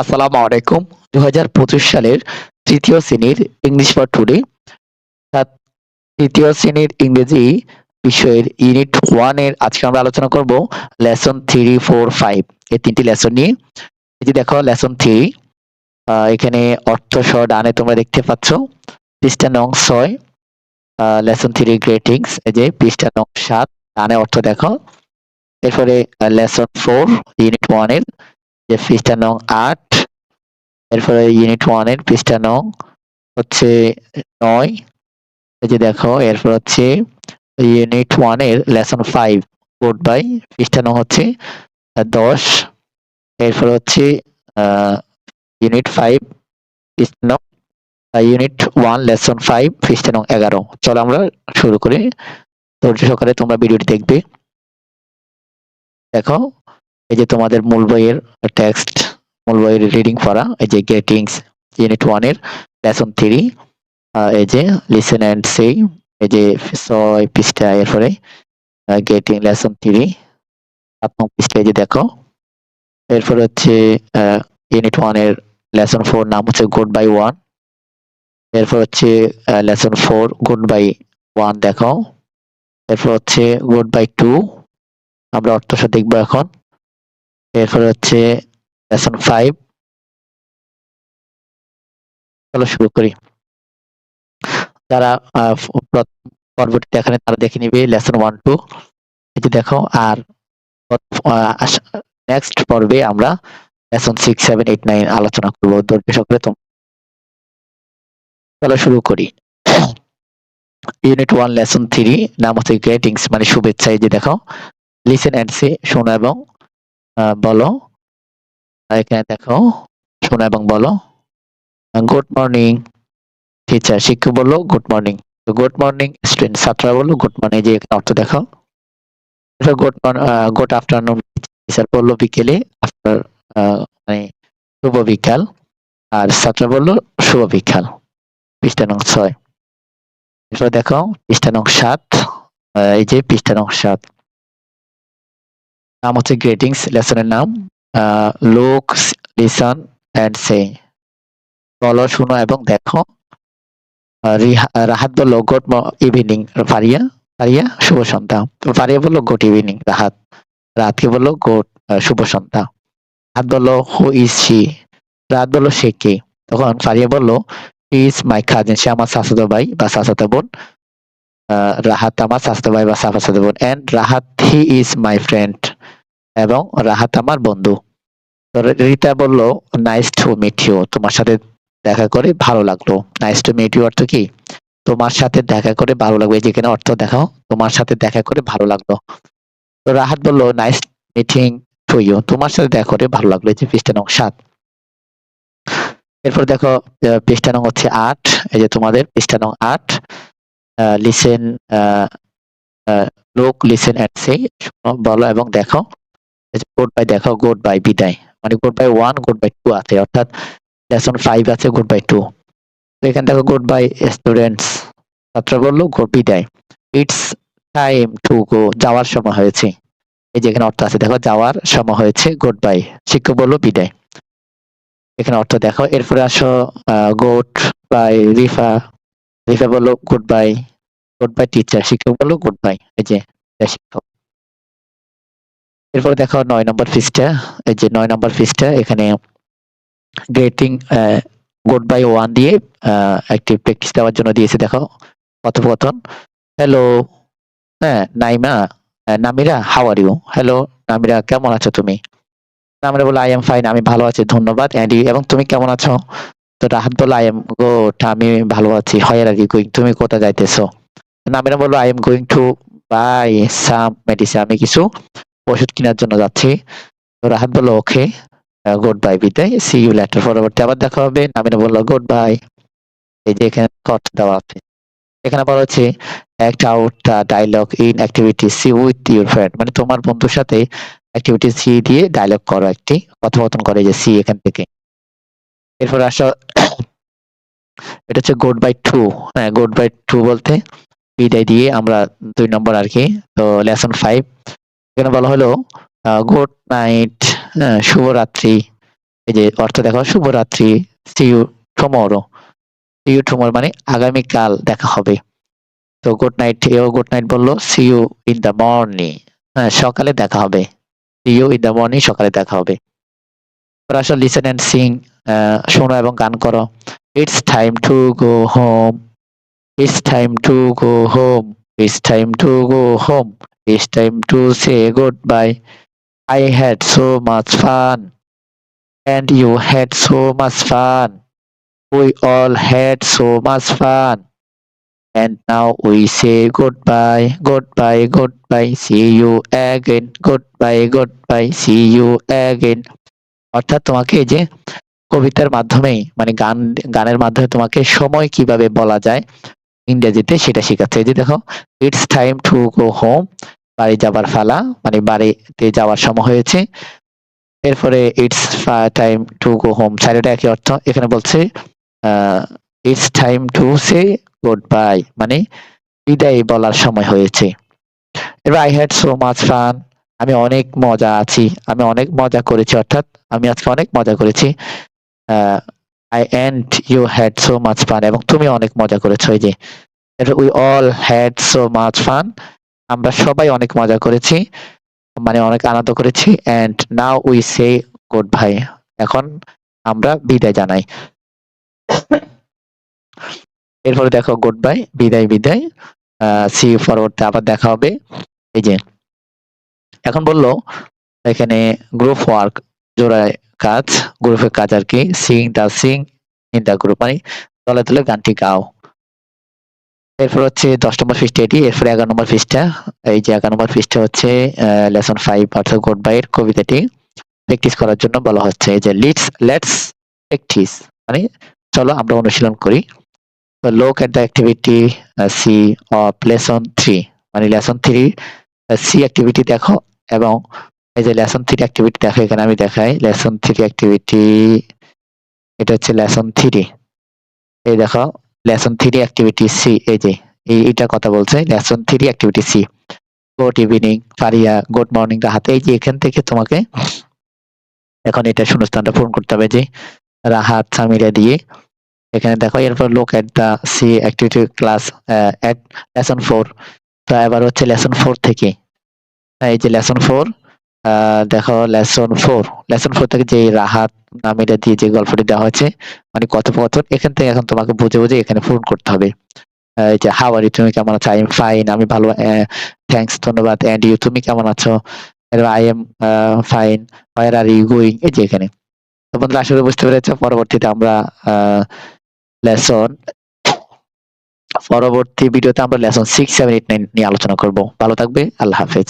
আসসালামু আলাইকুম। দু হাজার পঁচিশ সালের তৃতীয় শ্রেণির ইংলিশ ফর টুডে তৃতীয় শ্রেণির ইংরেজি বিষয়ের ইউনিট ওয়ানের আজকে আমরা আলোচনা করব লেসন থ্রি ফোর ফাইভ এই তিনটি লেসন নিয়ে। এই যে দেখো লেসন থ্রি এখানে অর্থ সহ ডানে তোমরা দেখতে পাচ্ছ পৃষ্ঠা নং ছয় লেসন থ্রি গ্রেটিংস এই যে পৃষ্ঠা নং সাত, ডানে অর্থ দেখো। এরপরে লেসন ফোর ইউনিট ওয়ানের যে পৃষ্ঠা নং আট, এরপরে ইউনিট ওয়ানের পৃষ্ঠা নং হচ্ছে নয়। এই যে দেখো, এরপর হচ্ছে ইউনিট ওয়ানের লেসন ফাইভ গুড বাই পৃষ্ঠা নং হচ্ছে দশ। এরপর হচ্ছে ইউনিট ফাইভ পৃষ্ঠা নং ইউনিট ওয়ান লেসন ফাইভ পৃষ্ঠা নং এগারো। চলো আমরা শুরু করি। ধৈর্য সহকারে তোমরা ভিডিওটি দেখবে। দেখো এই যে তোমাদের মূল বইয়ের টেক্সট মূল বইয়ের রিডিং পড়া, এই যে গেটিংস ইউনিট ওয়ানের লেসন থ্রি এই যে লিসেন অ্যান্ড সে এই যে ছয় পৃষ্ঠা, এরপরে গেটিং লেসন থ্রি সাত নং পৃষ্ঠা, এই যে দেখো, এরপর হচ্ছে ইউনিট ওয়ানের লেসন ফোর নাম হচ্ছে গুড বাই ওয়ান এরপর হচ্ছে lesson four goodbye one দেখো এরপর হচ্ছে গুড বাই টু আমরা অর্থসা দেখব এখন। এরপর হচ্ছে লেসন ফাইভ চলো শুরু করি। যারা পর্বটি দেখানে তারা দেখে নিবে লেসন ওয়ান টু এটি দেখো, আর নেক্সট পর্বে আমরা lesson six seven eight nine আলোচনা করব। ধৈর্য সহকারে তোমরা চলো শুরু করি। ইউনিট ওয়ান লেসন থ্রি নাম হচ্ছে গ্রেটিংস মানে শুভেচ্ছা। এই যে দেখো লিসেন অ্যান্ড সে শোনো এবং বলো। এখানে দেখো, শোনো এবং বলো। গুড মর্নিং টিচার শিক্ষক বলল গুড মর্নিং তো গুড মর্নিং স্টুডেন্ট ছাত্ররা বলল গুড মর্নিং যে অর্থ দেখো। গুড গুড আফটারনুন টিচার বলল বিকেলে আফটার মানে শুভ বিকাল। আর ছাত্র বলল, শুভ বিকাল, পৃষ্ঠা নং ছয়। এরপর দেখো, পৃষ্ঠা নং সাত। এই যে পৃষ্ঠা নং সাত। নাম হচ্ছে গ্রেটিংস, লেসনের নাম লুক, লিসন অ্যান্ড সে বলো শুনো এবং দেখো। রাহাত বলল গুড ইভিনিং ফারিয়া ফারিয়া, শুভ সন্ধ্যা। ফারিয়া বলল গুড ইভিনিং রাহাত। রাতকে বলল গুড শুভ সন্ধ্যা। রাহাত বলল হু ইজ শি রাত বলল, সে কে? তখন ফারিয়া বলল ইজ মাই কাজিন সে আমার চাচাতো ভাই বা চাচাতো বোন। রাহাত আমার চাচাতো ভাই বা চাচাতো বোন। And Rahat he is my friend এবং রাহাত আমার বন্ধু। রিতা বলল নাইস টু মিট ইউ তোমার সাথে দেখা করে ভালো লাগল। নাইস টু মিট ইউ অর্থ কি? তোমার সাথে দেখা করে ভালো লাগবে। যেখানে অর্থ দেখাও, তোমার সাথে দেখা করে ভালো লাগল। তো রাহাত বলল নাইস মিটিং টু ইউ তোমার সাথে দেখা করে ভালো লাগল। যে পৃষ্ঠা নং সাত। এরপর দেখো পৃষ্ঠা নং হচ্ছে আট। এই যে তোমাদের পৃষ্ঠা নং আট। লিসেন লোক লিসেন অ্যান্ড সে বলো এবং দেখো। গুড বাই দেখো গুড বাই বিদায়। মানে goodbye one goodbye two আছে, অর্থাৎ লেসন ফাইভ আছে গুড বাই টু এখানে দেখো গুড বাই স্টুডেন্টস ছাত্র বলল গুড বিদায়। ইটস টাইম টু গো যাওয়ার সময় হয়েছে। এই যে এখানে অর্থ আছে, দেখো, যাওয়ার সময় হয়েছে গুড বাই শিক্ষক বলল, বিদায়। এখানে অর্থ দেখো এরপরে আসো গুড বাই রিফা। রিফা বলল goodbye. Goodbye teacher শিক্ষক বলল গুড বাই। এই যে শিক্ষক এরপর দেখো নয় নম্বর পৃষ্ঠা, এই যে নয় নম্বর পৃষ্ঠা, এখানে গ্রেটিং গুড বাই ওয়ান দিয়ে একটি প্র্যাকটিস দেওয়ার জন্য দিয়েছে, দেখো, কথোপকথন। হ্যালো হ্যাঁ Naima Namira how are you hello Namira, কেমন আছো তুমি? নামিরা বলে আই এম ফাইন আমি ভালো আছি, ধন্যবাদ। অ্যান্ড এবং তুমি কেমন আছো? তো রাহাত বলল আই এম গুড আমি ভালো আছি। হয় আর কি গোয়িং তুমি কোথায় যাইতেছো? নামিরা বলল I am going to buy some medicine আমি কিছু ওষুধ কেনার জন্য যাচ্ছি। রাহাত বলল, ওকে গুড বাই বিদায়। সি ইউ লেটার পরবর্তী আবার দেখা হবে। নামিনা বলল গুড বাই এই যে এখানে কট দেওয়া আছে। এখানে বলা হচ্ছে act out dialogue in activity C with your friend মানে তোমার বন্ধুর সাথে অ্যাক্টিভিটি সি দিয়ে ডায়লগ করো একটি, কথোপকথন করে যে সি এখান থেকে। এরপর আসো, এটা হচ্ছে গুড বাই টু হ্যাঁ গুড বাই টু বলতে বিদায় দিয়ে আমরা দুই নম্বর আর কি। তো লেসন ফাইভ এখানে বলা হলো গুড নাইট শুভরাত্রি। এই যে অর্থ দেখো শুভরাত্রি see you tomorrow see you tomorrow মানে আগামীকাল দেখা হবে। তো গুড নাইট এও গুড নাইট বলল see you in the morning হ্যাঁ সকালে দেখা হবে। See you in the morning সকালে দেখা হবে। আসলে লিসেন অ্যান্ড সিং শোনো এবং গান করো। It's time to go home it's time to go home it's time to go home time to say goodbye I had so much fun. And you had so much fun. We all had so much fun. And now we say goodbye, goodbye, goodbye. See you again. Goodbye, goodbye. See you again. অর্থাৎ তোমাকে যে কবিতার মাধ্যমে মানে গান গানের মাধ্যমে তোমাকে সময় কীভাবে বলা যায় ইংরেজিতে সেটা শেখাচ্ছে যে দেখো it's time to go home বাড়ি যাবার ফালা মানে বাড়িতে যাওয়ার সময় হয়েছে। এরপরে it's time to go home সাইডটা একই অর্থ। এখানে বলছে it's time to say goodbye মানে বিদায় বলার সময় হয়েছে। এবার I had so much fun আমি অনেক মজা আছি, আমি অনেক মজা করেছি, অর্থাৎ আমি আজকে অনেক মজা করেছি। I and you had so much fun এবং তুমি অনেক মজা করেছ, এই যে। We all had so much fun আমরা সবাই অনেক মজা করেছি মানে অনেক আনন্দ করেছি and now we say goodbye এখন আমরা বিদায় জানাই। এরপরে দেখো গুড বাই বিদায়। বিদায় সি ফরওয়ার্ডে আবার দেখা হবে। এই যে, এখন বলল, এখানে গ্রুপ ওয়ার্ক জোড়ায় কাজ গ্রুপের কাজ আর কি sing the sing in the group মানে তলে দলে গানটি গাও। এরপর হচ্ছে দশ নম্বর পৃষ্ঠা এটি, এরপর এগারো নম্বর পৃষ্ঠা এই যে এগারো নম্বর পৃষ্ঠা হচ্ছে লেসন ফাইভ অর্থাৎ গুড বাই এর কবিতাটি প্র্যাকটিস করার জন্য বলা হচ্ছে। এই যে লিটস লেটস প্র্যাকটিস মানে চলো আমরা অনুশীলন করি। Look at the activity C of lesson three মানে লেসন থ্রি সি অ্যাক্টিভিটি দেখো এবং এই যে লেসন থ্রি অ্যাক্টিভিটি দেখো, এখানে আমি দেখাই। লেসন থ্রি অ্যাক্টিভিটি এটা হচ্ছে লেসন থ্রি এই দেখো লেসন থ্রি অ্যাক্টিভিটি সি এই যে, এই এটা কথা বলছে। Lesson three activity C good evening Faria good morning Rahat. এই যে, এখান থেকে তোমাকে এখন এটা শূন্যস্থানটা পূরণ করতে হবে যে, রাহাত, সামিরা দিয়ে। এখানে দেখো, এরপর look at the C activity class at lesson four তো এবার হচ্ছে লেসন ফোর থেকে। এই যে লেসন ফোর দেখো লেসন ফোর লেসন ফোর থেকে যে রাহাত নামিরা দিয়ে যে গল্পটি দেওয়া হয়েছে মানে কথোপকথন, এখান থেকে এখন তোমাকে বুঝে বুঝে এখানে পূরণ করতে হবে। তুমি কেমন আছো? আই এম ফাইন আমি ভালো থ্যাঙ্কস ধন্যবাদ এন্ড ইউ তুমি কেমন আছো? I am fine are you going এই যে এখানে। তো বন্ধুরা আসলে বুঝতে পেরেছ, পরবর্তীতে আমরা লেসন পরবর্তী ভিডিওতে আমরা lesson six seven eight nine নিয়ে আলোচনা করব। ভালো থাকবে, আল্লাহ হাফেজ।